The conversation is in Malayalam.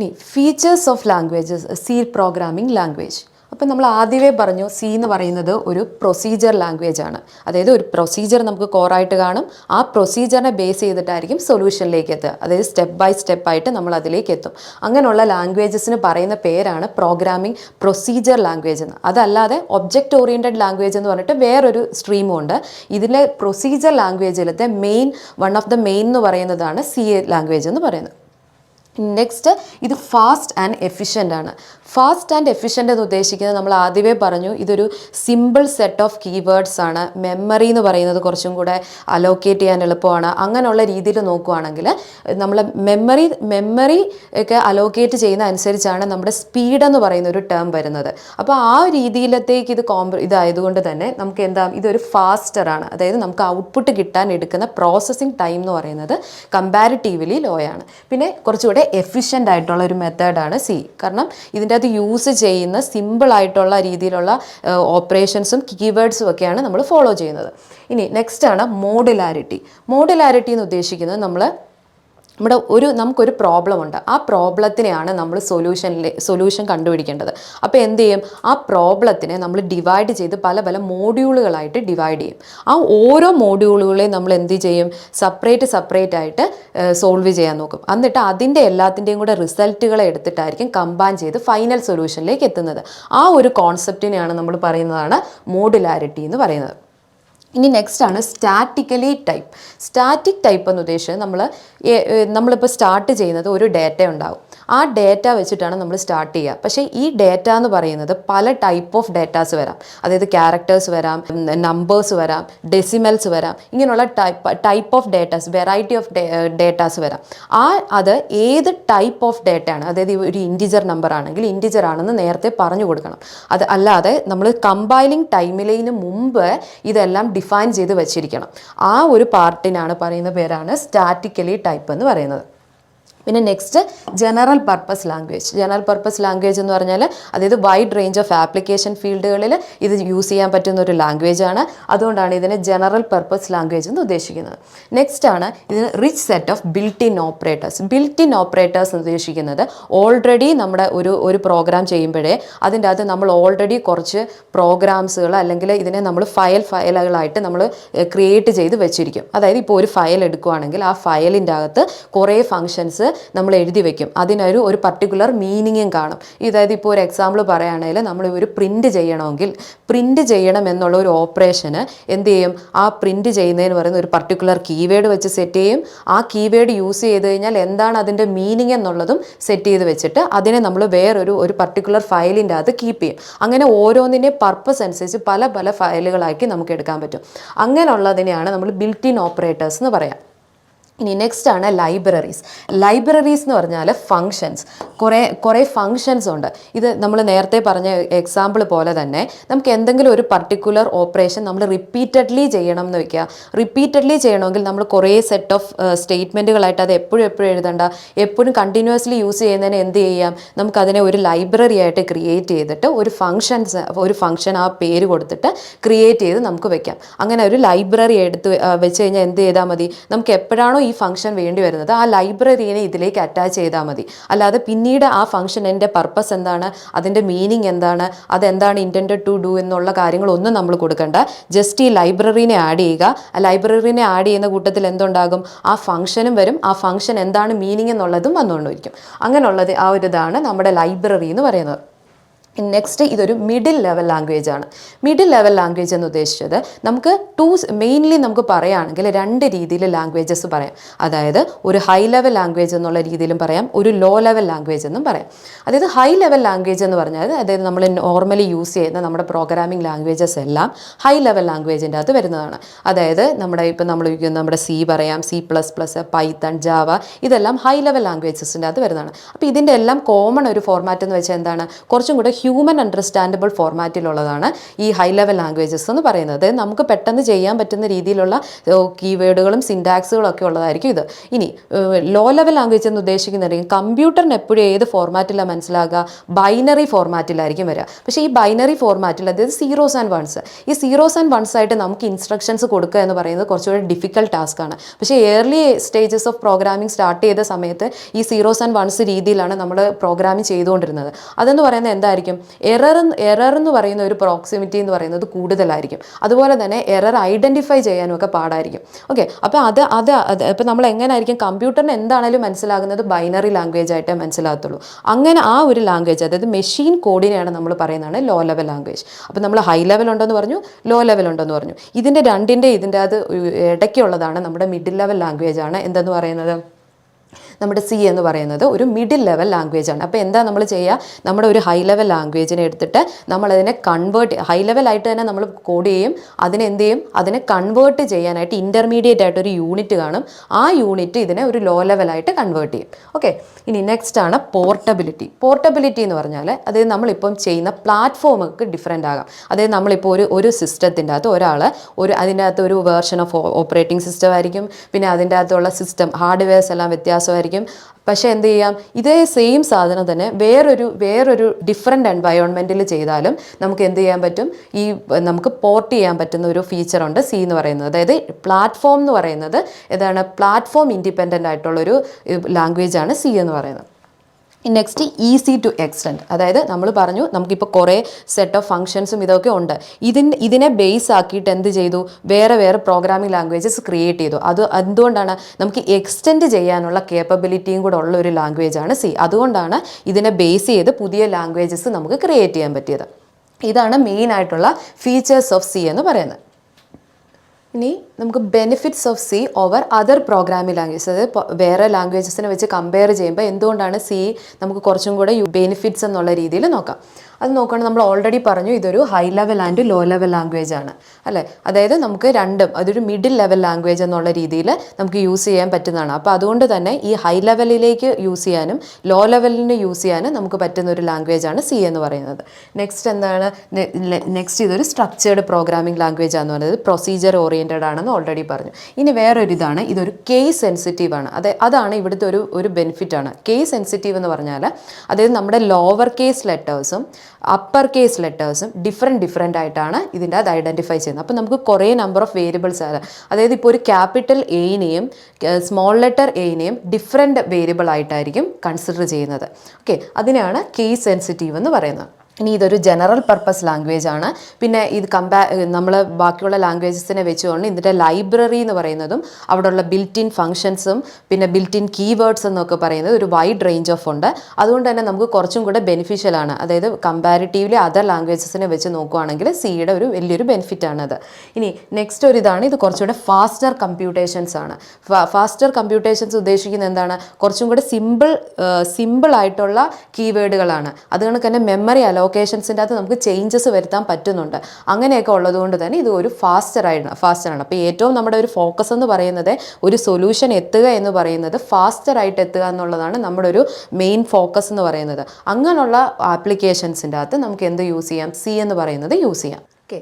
ഇനി features of languages C programming language അപ്പം നമ്മൾ ആദ്യമേ പറഞ്ഞു സി എന്ന് പറയുന്നത് ഒരു പ്രൊസീജിയർ ലാംഗ്വേജ് ആണ്. അതായത് ഒരു പ്രൊസീജിയർ നമുക്ക് കോറായിട്ട് കാണും. ആ പ്രൊസീജിയറിനെ ബേസ് ചെയ്തിട്ടായിരിക്കും സൊല്യൂഷനിലേക്ക് എത്തുക. അതായത് സ്റ്റെപ്പ് ബൈ സ്റ്റെപ്പ് ആയിട്ട് നമ്മൾ അതിലേക്ക് എത്തും. അങ്ങനെയുള്ള ലാംഗ്വേജസിന് പറയുന്ന പേരാണ് പ്രോഗ്രാമിംഗ് പ്രൊസീജിയർ ലാംഗ്വേജ് എന്ന്. അതല്ലാതെ ഒബ്ജക്റ്റ് ഓറിയന്റഡ് ലാംഗ്വേജ് എന്ന് പറഞ്ഞിട്ട് വേറൊരു സ്ട്രീമും ഉണ്ട്. ഇതിലെ procedure ലാംഗ്വേജിലത്തെ main one of the main എന്ന് പറയുന്നതാണ് സി ലാംഗ്വേജ് എന്ന് പറയുന്നത്. നെക്സ്റ്റ് ഇത് ഫാസ്റ്റ് ആൻഡ് എഫിഷ്യന്റ് ആണ്. ഫാസ്റ്റ് ആൻഡ് എഫിഷ്യന്റ് എന്ന് ഉദ്ദേശിക്കുന്നത് നമ്മൾ ആദ്യമേ പറഞ്ഞു ഇതൊരു സിമ്പിൾ സെറ്റ് ഓഫ് കീവേഡ്സ് ആണ്. മെമ്മറി എന്ന് പറയുന്നത് കുറച്ചും കൂടെ അലോക്കേറ്റ് ചെയ്യാൻ എളുപ്പമാണ്. അങ്ങനെയുള്ള രീതിയിൽ നോക്കുവാണെങ്കിൽ നമ്മൾ മെമ്മറി മെമ്മറി ഒക്കെ അലോക്കേറ്റ് ചെയ്യുന്ന അനുസരിച്ചാണ് നമ്മുടെ സ്പീഡ് എന്ന് പറയുന്ന ഒരു ടേം വരുന്നത്. അപ്പോൾ ആ രീതിയിലത്തേക്ക് ഇത് കോംപ്ര ഇതായതുകൊണ്ട് തന്നെ നമുക്ക് എന്താ ഇതൊരു ഫാസ്റ്റർ ആണ്. അതായത് നമുക്ക് ഔട്ട്പുട്ട് കിട്ടാൻ എടുക്കുന്ന പ്രോസസ്സിംഗ് ടൈം എന്ന് പറയുന്നത് കമ്പാരിറ്റീവ്ലി ലോ ആണ്. പിന്നെ കുറച്ചുകൂടെ എഫിഷ്യന്റ് ആയിട്ടുള്ള ഒരു മെത്തേഡാണ് സി കാരണം ഇതിന്റെ അത് യൂസ് ചെയ്യുന്ന സിമ്പിളായിട്ടുള്ള രീതിയിലുള്ള ഓപ്പറേഷൻസും കീവേഡ്സും ഒക്കെയാണ് നമ്മൾ ഫോളോ ചെയ്യുന്നത്. ഇനി നെക്സ്റ്റ് ആണ് മോഡുലാരിറ്റി മോഡുലാരിറ്റി എന്ന് ഉദ്ദേശിക്കുന്നത് നമ്മൾ നമ്മുടെ ഒരു നമുക്കൊരു പ്രോബ്ലം ഉണ്ട് ആ പ്രോബ്ലത്തിനെയാണ് നമ്മൾ സൊല്യൂഷനിലെ സൊല്യൂഷൻ കണ്ടുപിടിക്കേണ്ടത്. അപ്പോൾ എന്ത് ചെയ്യും? ആ പ്രോബ്ലത്തിനെ നമ്മൾ ഡിവൈഡ് ചെയ്ത് പല പല മോഡ്യൂളുകളായിട്ട് ഡിവൈഡ് ചെയ്യും. ആ ഓരോ മോഡ്യൂളുകളെയും നമ്മൾ എന്ത് ചെയ്യും? സെപ്പറേറ്റ് സെപ്പറേറ്റ് ആയിട്ട് സോൾവ് ചെയ്യാൻ നോക്കും. എന്നിട്ട് അതിന്റെ എല്ലാത്തിന്റെയും കൂടെ റിസൾട്ടുകളെ എടുത്തിട്ടായിരിക്കും കമ്പൈൻ ചെയ്ത് ഫൈനൽ സൊല്യൂഷനിലേക്ക് എത്തുന്നത്. ആ ഒരു കോൺസെപ്റ്റിനെയാണ് നമ്മൾ പറയുന്നതാണ് മോഡുലാരിറ്റി എന്ന് പറയുന്നത്. ഇനി നെക്സ്റ്റ് ആണ് സ്റ്റാറ്റിക്കലി ടൈപ്പ് സ്റ്റാറ്റിക് ടൈപ്പ് എന്ന് ഉദ്ദേശിച്ചത് നമ്മൾ നമ്മളിപ്പോൾ സ്റ്റാർട്ട് ചെയ്യുന്നത് ഒരു ഡേറ്റ ഉണ്ടാവും. ആ ഡേറ്റ വെച്ചിട്ടാണ് നമ്മൾ സ്റ്റാർട്ട് ചെയ്യുക. പക്ഷേ ഈ ഡേറ്റ എന്ന് പറയുന്നത് പല ടൈപ്പ് ഓഫ് ഡേറ്റാസ് വരാം. അതായത് ക്യാരക്ടേഴ്സ് വരാം നമ്പേഴ്സ് വരാം ഡെസിമൽസ് വരാം ഇങ്ങനെയുള്ള type type of datas variety of datas വരാം. ആ അത് ഏത് ടൈപ്പ് ഓഫ് ഡേറ്റയാണ് അതായത് ഒരു ഇന്റിജർ നമ്പർ ആണെങ്കിൽ ഇന്റിജർ ആണെന്ന് നേരത്തെ പറഞ്ഞു കൊടുക്കണം. അത് അല്ലാതെ നമ്മൾ കമ്പൈലിംഗ് ടൈമിലേന് മുമ്പ് ഇതെല്ലാം ഡിഫൈൻ ചെയ്ത് വെച്ചിരിക്കണം. ആ ഒരു പാർട്ടിനാണ് പറയുന്ന പേരാണ് സ്റ്റാറ്റിക്കലി ടൈപ്പ് എന്ന് പറയുന്നത്. പിന്നെ next general purpose language general purpose language എന്ന് പറഞ്ഞാൽ അതായത് വൈഡ് റേഞ്ച് ഓഫ് ആപ്ലിക്കേഷൻ ഫീൽഡുകളിൽ ഇത് യൂസ് ചെയ്യാൻ പറ്റുന്ന ഒരു ലാംഗ്വേജ് ആണ്. അതുകൊണ്ടാണ് ഇതിനെ ജനറൽ പർപ്പസ് ലാംഗ്വേജ് എന്ന് ഉദ്ദേശിക്കുന്നത്. നെക്സ്റ്റ് ആണ് ഇതിന് rich set of built in operators built in operators എന്ന് ഉദ്ദേശിക്കുന്നത് ഓൾറെഡി നമ്മുടെ ഒരു ഒരു പ്രോഗ്രാം ചെയ്യുമ്പോഴേ അതിന്റെ അകത്ത് നമ്മൾ ഓൾറെഡി കുറച്ച് പ്രോഗ്രാംസുകൾ അല്ലെങ്കിൽ ഇതിനെ നമ്മൾ ഫയൽ ഫയലുകളായിട്ട് നമ്മൾ ക്രിയേറ്റ് ചെയ്ത് വെച്ചിരിക്കും. അതായത് ഇപ്പോൾ ഒരു ഫയൽ എടുക്കുകയാണെങ്കിൽ ആ ഫയലിന്റെ അകത്ത് കുറേ ഫങ്ഷൻസ് നമ്മൾ എഴുതി വെക്കും. അതിനൊരു ഒരു പർട്ടിക്കുലർ മീനിങ്ങും കാണും. ഇതായത് ഇപ്പോൾ ഒരു എക്സാമ്പിൾ പറയുകയാണെങ്കിൽ നമ്മൾ ഒരു പ്രിന്റ് ചെയ്യണമെങ്കിൽ പ്രിന്റ് ചെയ്യണം എന്നുള്ള ഒരു ഓപ്പറേഷന് എന്ത് ചെയ്യും? ആ പ്രിന്റ് ചെയ്യുന്നതിന് പറയുന്ന ഒരു പർട്ടിക്കുലർ കീവേഡ് വെച്ച് സെറ്റ് ചെയ്യും. ആ കീവേഡ് യൂസ് ചെയ്ത് കഴിഞ്ഞാൽ എന്താണ് അതിന്റെ മീനിങ് എന്നുള്ളതും സെറ്റ് ചെയ്ത് വെച്ചിട്ട് അതിനെ നമ്മൾ വേറൊരു ഒരു പർട്ടിക്കുലർ ഫയലിന്റെ അകത്ത് കീപ്പ് ചെയ്യും. അങ്ങനെ ഓരോന്നിന്റെ പർപ്പസ് അനുസരിച്ച് പല പല ഫയലുകളാക്കി നമുക്ക് എടുക്കാൻ പറ്റും. അങ്ങനെയുള്ളതിനെയാണ് നമ്മൾ ബിൽറ്റ് ഇൻ ഓപ്പറേറ്റേഴ്സ് എന്ന് പറയാം. ഇനി നെക്സ്റ്റ് ആണ് ലൈബ്രറീസ് ലൈബ്രറീസ് എന്ന് പറഞ്ഞാൽ ഫങ്ഷൻസ് കുറേ കുറേ ഫങ്ഷൻസ് ഉണ്ട്. ഇത് നമ്മൾ നേരത്തെ പറഞ്ഞ എക്സാമ്പിൾ പോലെ തന്നെ നമുക്ക് എന്തെങ്കിലും ഒരു പർട്ടിക്കുലർ ഓപ്പറേഷൻ നമ്മൾ റിപ്പീറ്റഡ്ലി ചെയ്യണം എന്ന് വെക്കുക. റിപ്പീറ്റഡ്ലി ചെയ്യണമെങ്കിൽ നമ്മൾ കുറേ സെറ്റ് ഓഫ് സ്റ്റേറ്റ്മെന്റുകളായിട്ട് അത് എപ്പോഴും എപ്പോഴും എഴുതണ്ട. എപ്പോഴും കണ്ടിന്യൂസ്ലി യൂസ് ചെയ്യുന്നതിന് എന്ത് ചെയ്യാം? നമുക്കതിനെ ഒരു ലൈബ്രറി ആയിട്ട് ക്രിയേറ്റ് ചെയ്തിട്ട് ഒരു ഫങ്ഷൻസ് ഒരു ഫങ്ഷൻ ആ പേര് കൊടുത്തിട്ട് ക്രിയേറ്റ് ചെയ്ത് നമുക്ക് വെക്കാം. അങ്ങനെ ഒരു ലൈബ്രറി എടുത്ത് വെച്ച് കഴിഞ്ഞാൽ എന്ത് ചെയ്താൽ മതി? നമുക്ക് എപ്പോഴാണോ ഫംഗ്ഷൻ വേണ്ടി വരുന്നത്. ആ ലൈബ്രറീനെ ഇതിലേക്ക് അറ്റാച്ച് ചെയ്താൽ മതി. അല്ലാതെ പിന്നീട് ആ ഫംഗ്ഷൻ എന്റെ പർപ്പസ് എന്താണ്? അതിന്റെ മീനിങ് എന്താണ്? അതെന്താണ് ഇന്റന്റഡ് ടു ഡു എന്നുള്ള കാര്യങ്ങളൊന്നും നമ്മൾ കൊടുക്കേണ്ട. ജസ്റ്റ് ഈ ലൈബ്രറീനെ ആഡ് ചെയ്യുക. ആ ലൈബ്രറീനെ ആഡ് ചെയ്യുന്ന കൂട്ടത്തിൽ എന്തുണ്ടാകും? ആ ഫംഗ്ഷനും വരും. ആ ഫംഗ്ഷൻ എന്താണ് മീനിങ് എന്നുള്ളതും വന്നുകൊണ്ടിരിക്കും. അങ്ങനെയുള്ളത് ആ ഒരു ഇതാണ് നമ്മുടെ ലൈബ്രറി എന്ന് പറയുന്നത്. നെക്സ്റ്റ് ഇതൊരു മിഡിൽ ലെവൽ ലാംഗ്വേജ് ആണ്. മിഡിൽ ലെവൽ ലാംഗ്വേജ് എന്ന് ഉദ്ദേശിച്ചത് നമുക്ക് ടു മെയിൻലി നമുക്ക് പറയുകയാണെങ്കിൽ രണ്ട് രീതിയിൽ ലാംഗ്വേജസ് പറയാം. അതായത് ഒരു ഹൈ ലെവൽ ലാംഗ്വേജ് എന്നുള്ള രീതിയിലും പറയാം ഒരു ലോ ലെവൽ ലാംഗ്വേജ് എന്നും പറയാം. അതായത് ഹൈ ലെവൽ ലാംഗ്വേജ് എന്ന് പറഞ്ഞാൽ അതായത് നമ്മൾ നോർമലി യൂസ് ചെയ്യുന്ന നമ്മുടെ പ്രോഗ്രാമിംഗ് ലാംഗ്വേജസ് എല്ലാം ഹൈ ലെവൽ ലാംഗ്വേജിന്റെ അകത്ത് വരുന്നതാണ്. അതായത് നമ്മുടെ ഇപ്പം നമ്മൾ ഉപയോഗിക്കുന്ന നമ്മുടെ സി പറയാം C plus plus python java ഇതെല്ലാം ഹൈ ലെവൽ ലാംഗ്വേജസിന്റെ അകത്ത് വരുന്നതാണ്. അപ്പോൾ ഇതിന്റെ എല്ലാം കോമൺ ഒരു ഫോർമാറ്റ് എന്ന് വെച്ചാൽ എന്താണ്? കുറച്ചും കൂടെ ഹ്യൂമൻ അണ്ടർസ്റ്റാൻഡബിൾ ഫോർമാറ്റിലുള്ളതാണ് ഈ ഹൈ ലെവൽ ലാംഗ്വേജസ് എന്ന് പറയുന്നത്. നമുക്ക് പെട്ടെന്ന് ചെയ്യാൻ പറ്റുന്ന രീതിയിലുള്ള കീവേഡുകളും സിൻടാക്സുകളും ഒക്കെ ഉള്ളതായിരിക്കും ഇത്. ഇനി ലോ ലെവൽ ലാംഗ്വേജ് എന്ന് ഉദ്ദേശിക്കുന്നുണ്ടെങ്കിൽ കമ്പ്യൂട്ടറിന് എപ്പോഴും ഏത് ഫോർമാറ്റിലാണ് മനസ്സിലാകുക ബൈനറി ഫോർമാറ്റിലായിരിക്കും വരിക പക്ഷേ ഈ ബൈനറി ഫോർമാറ്റിൽ അതായത് സീറോസ് ആൻഡ് വൺസ് ഈ സീറോസ് ആൻഡ് വൺസ് ആയിട്ട് നമുക്ക് ഇൻസ്ട്രക്ഷൻസ് കൊടുക്കുക എന്ന് പറയുന്നത് കുറച്ചുകൂടി ഡിഫിക്കൽട്ട് ആണ്. പക്ഷേ early stages of programming start ചെയ്ത സമയത്ത് ഈ സീറോസ് ആൻഡ് വൺസ് രീതിയിലാണ് നമ്മൾ പ്രോഗ്രാമിംഗ് ചെയ്തുകൊണ്ടിരുന്നത്. അതെന്ന് പറയുന്നത് എന്തായിരിക്കും? എറർ എറർ എന്ന് പറയുന്ന ഒരു പ്രോക്സിമിറ്റി എന്ന് പറയുന്നത് കൂടുതലായിരിക്കും. അതുപോലെ തന്നെ എറർ ഐഡന്റിഫൈ ചെയ്യാനും ഒക്കെ പാടായിരിക്കും. ഓക്കെ അപ്പോൾ അത് അത് അത് ഇപ്പോൾ നമ്മൾ എങ്ങനെയായിരിക്കും കമ്പ്യൂട്ടറിന് എന്താണേലും മനസ്സിലാകുന്നത് ബൈനറി ലാംഗ്വേജ് ആയിട്ടേ മനസ്സിലാകത്തുള്ളൂ. അങ്ങനെ ആ ഒരു ലാംഗ്വേജ് അതായത് മെഷീൻ കോഡിനെയാണ് നമ്മൾ പറയുന്നതാണ് ലോ ലെവൽ ലാംഗ്വേജ് അപ്പോൾ നമ്മൾ ഹൈ ലെവൽ ഉണ്ടെന്ന് പറഞ്ഞു ലോ ലെവൽ ഉണ്ടെന്ന് പറഞ്ഞു. ഇതിന്റെ രണ്ടിന്റെ ഇതിന്റെ അത് ഇടയ്ക്കുള്ളതാണ് നമ്മുടെ മിഡിൽ ലെവൽ ലാംഗ്വേജ് ആണ് എന്തെന്ന് പറയുന്നത്? നമ്മുടെ സി എന്ന് പറയുന്നത് ഒരു മിഡിൽ ലെവൽ ലാംഗ്വേജ് ആണ്. അപ്പോൾ എന്താ നമ്മൾ ചെയ്യുക നമ്മുടെ ഒരു ഹൈ ലെവൽ ലാംഗ്വേജിനെ എടുത്തിട്ട് നമ്മളതിനെ കൺവേർട്ട് ഹൈ ലെവൽ ആയിട്ട് തന്നെ നമ്മൾ കോഡ് ചെയ്യും. അതിനെ എന്ത് ചെയ്യും? അതിനെ കൺവേർട്ട് ചെയ്യാനായിട്ട് ഇന്റർമീഡിയറ്റ് ആയിട്ട് ഒരു യൂണിറ്റ് കാണും. ആ യൂണിറ്റ് ഇതിനെ ഒരു ലോ ലെവലായിട്ട് കൺവേർട്ട് ചെയ്യും. ഓക്കെ ഇനി നെക്സ്റ്റ് ആണ് പോർട്ടബിലിറ്റി പോർട്ടബിലിറ്റി എന്ന് പറഞ്ഞാൽ അതായത് നമ്മളിപ്പം ചെയ്യുന്ന പ്ലാറ്റ്ഫോമൊക്കെ ഡിഫറെന്റ് ആകാം. അതായത് നമ്മളിപ്പോൾ ഒരു ഒരു സിസ്റ്റത്തിന്റെ അകത്ത് ഒരാൾ ഒരു അതിന്റെ അകത്ത് ഒരു വേർഷൻ ഓഫ് ഓപ്പറേറ്റിംഗ് സിസ്റ്റം ആയിരിക്കും. പിന്നെ അതിന്റെ അകത്തുള്ള സിസ്റ്റം ഹാർഡ്വെയർസ് എല്ലാം വ്യത്യാസമായിരിക്കും. പക്ഷേ എന്ത് ചെയ്യാം? ഇതേ സെയിം സാധനം തന്നെ വേറൊരു വേറൊരു ഡിഫറെന്റ് എൻവയോൺമെന്റിൽ ചെയ്താലും നമുക്ക് എന്ത് ചെയ്യാൻ പറ്റും? ഈ നമുക്ക് പോർട്ട് ചെയ്യാൻ പറ്റുന്ന ഒരു ഫീച്ചറുണ്ട് സി എന്ന് പറയുന്നത്. അതായത് പ്ലാറ്റ്ഫോം എന്ന് പറയുന്നത് ഏതാണ്? പ്ലാറ്റ്ഫോം ഇൻഡിപെൻഡന്റ് ആയിട്ടുള്ളൊരു ലാംഗ്വേജ് ആണ് സി എന്ന് പറയുന്നത്. നെക്സ്റ്റ് ഈസി ടു എക്സ്റ്റെൻഡ് അതായത് നമ്മൾ പറഞ്ഞു നമുക്കിപ്പോൾ കുറേ സെറ്റ് ഓഫ് ഫംഗ്ഷൻസും ഇതൊക്കെ ഉണ്ട്. ഇതിന് ഇതിനെ ബേസ് ആക്കിയിട്ട് എന്ത് ചെയ്തു? വേറെ വേറെ പ്രോഗ്രാമിംഗ് ലാംഗ്വേജസ് ക്രിയേറ്റ് ചെയ്തു. അത് എന്തുകൊണ്ടാണ്? നമുക്ക് എക്സ്റ്റെൻഡ് ചെയ്യാനുള്ള കേപ്പബിലിറ്റിയും കൂടെ ഉള്ള ഒരു ലാംഗ്വേജ് ആണ് സി അതുകൊണ്ടാണ് ഇതിനെ ബേസ് ചെയ്ത് പുതിയ ലാംഗ്വേജസ് നമുക്ക് ക്രിയേറ്റ് ചെയ്യാൻ പറ്റിയത്. ഇതാണ് മെയിൻ ആയിട്ടുള്ള ഫീച്ചേഴ്സ് ഓഫ് സി എന്ന് പറയുന്നത്. ഇനി നമുക്ക് benefits of C over other programming languages അതായത് വേറെ ലാംഗ്വേജസിനെ വെച്ച് കമ്പയർ ചെയ്യുമ്പോൾ എന്തുകൊണ്ടാണ് സി നമുക്ക് കുറച്ചും കൂടെ ബെനിഫിറ്റ്സ് എന്നുള്ള രീതിയിൽ നോക്കാം. അത് നോക്കുകയാണെങ്കിൽ നമ്മൾ ഓൾറെഡി പറഞ്ഞു ഇതൊരു high level and low level language ആണ്. അല്ലേ? അതായത് നമുക്ക് രണ്ടും അതൊരു മിഡിൽ ലെവൽ ലാംഗ്വേജ് എന്നുള്ള രീതിയിൽ നമുക്ക് യൂസ് ചെയ്യാൻ പറ്റുന്നതാണ്. അപ്പോൾ അതുകൊണ്ട് തന്നെ ഈ ഹൈ ലെവലിലേക്ക് യൂസ് ചെയ്യാനും ലോ ലെവലിന് യൂസ് ചെയ്യാനും നമുക്ക് പറ്റുന്ന ഒരു ലാംഗ്വേജ് ആണ് സി എന്ന് പറയുന്നത്. നെക്സ്റ്റ് എന്താണ്? നെക്സ്റ്റ് ഇതൊരു സ്ട്രക്ചേർഡ് പ്രോഗ്രാമിംഗ് ലാംഗ്വേജ് ആണെന്ന് പറയുന്നത്. പ്രൊസീജിയർ ഓറിയന്റഡ് ആണെന്ന് ഓൾറെഡി പറഞ്ഞു. ഇനി വേറൊരു ഇതാണ് ഇതൊരു കേസ് സെൻസിറ്റീവ് ആണ്. അതെ അതാണ് ഇവിടുത്തെ ഒരു ഒരു ബെനിഫിറ്റ് ആണ്. കേസ് സെൻസിറ്റീവ് എന്ന് പറഞ്ഞാൽ അതായത് നമ്മുടെ ലോവർ കേസ് ലെറ്റേഴ്സും അപ്പർ കേസ് ലെറ്റേഴ്സും ഡിഫറെന്റ് ഡിഫറെന്റ് ആയിട്ടാണ് ഇതിന്റെ അത് ഐഡന്റിഫൈ ചെയ്യുന്നത്. അപ്പോൾ നമുക്ക് കുറേ നമ്പർ ഓഫ് വേരിയബിൾസ് ആണ്. അതായത് ഇപ്പോൾ ഒരു ക്യാപിറ്റൽ എയിനെയും സ്മോൾ ലെറ്റർ എയിനെയും ഡിഫറെന്റ് വേരിയബിൾ ആയിട്ടായിരിക്കും കൺസിഡർ ചെയ്യുന്നത്. ഓക്കെ അതിനെയാണ് കേസ് സെൻസിറ്റീവ് എന്ന് പറയുന്നത്. ഇനി ഇതൊരു ജനറൽ പർപ്പസ് ലാംഗ്വേജ് ആണ്. പിന്നെ ഇത് കമ്പാ നമ്മൾ ബാക്കിയുള്ള ലാംഗ്വേജസിനെ വെച്ചുകൊണ്ട് ഇതിന്റെ ലൈബ്രറി എന്ന് പറയുന്നതും അവിടെയുള്ള ബിൽറ്റ് ഇൻ ഫങ്ഷൻസും പിന്നെ ബിൽറ്റ് ഇൻ കീവേഡ്സ് എന്നൊക്കെ പറയുന്നത് ഒരു വൈഡ് റേഞ്ച് ഓഫ് ഉണ്ട്. അതുകൊണ്ട് തന്നെ നമുക്ക് കുറച്ചും കൂടെ ബെനിഫിഷ്യൽ ആണ്. അതായത് കമ്പാരിറ്റീവ്ലി അതർ ലാംഗ്വേജസിനെ വെച്ച് നോക്കുകയാണെങ്കിൽ സിയുടെ ഒരു വലിയൊരു ബെനിഫിറ്റ് ആണത്. ഇനി നെക്സ്റ്റ് ഒരു ഇതാണ് ഇത് കുറച്ചുകൂടെ ഫാസ്റ്റർ കമ്പ്യൂട്ടേഷൻസ് ആണ്. ഫാസ്റ്റർ കമ്പ്യൂട്ടേഷൻസ് ഉദ്ദേശിക്കുന്നത് എന്താണ്? കുറച്ചും കൂടെ സിമ്പിൾ സിമ്പിൾ ആയിട്ടുള്ള കീവേഡുകളാണ് അത് കണക്ക് തന്നെ മെമ്മറി അലോക്കേഷൻസിന്റെ അകത്ത് നമുക്ക് ചേഞ്ചസ് വരുത്താൻ പറ്റുന്നുണ്ട്. അങ്ങനെയൊക്കെ ഉള്ളതുകൊണ്ട് തന്നെ ഇത് ഒരു ആയിട്ട് ഫാസ്റ്ററാണ് അപ്പോൾ ഏറ്റവും നമ്മുടെ ഒരു ഫോക്കസ് എന്ന് പറയുന്നത് ഒരു സൊല്യൂഷൻ എത്തുക എന്ന് പറയുന്നത് ഫാസ്റ്റർ ആയിട്ട് എത്തുക എന്നുള്ളതാണ് നമ്മുടെ ഒരു മെയിൻ ഫോക്കസ് എന്ന് പറയുന്നത്. അങ്ങനെയുള്ള ആപ്ലിക്കേഷൻസിന്റെ അകത്ത് നമുക്ക് എന്ത് യൂസ് ചെയ്യാം? സി എന്ന് പറയുന്നത് യൂസ് ചെയ്യാം.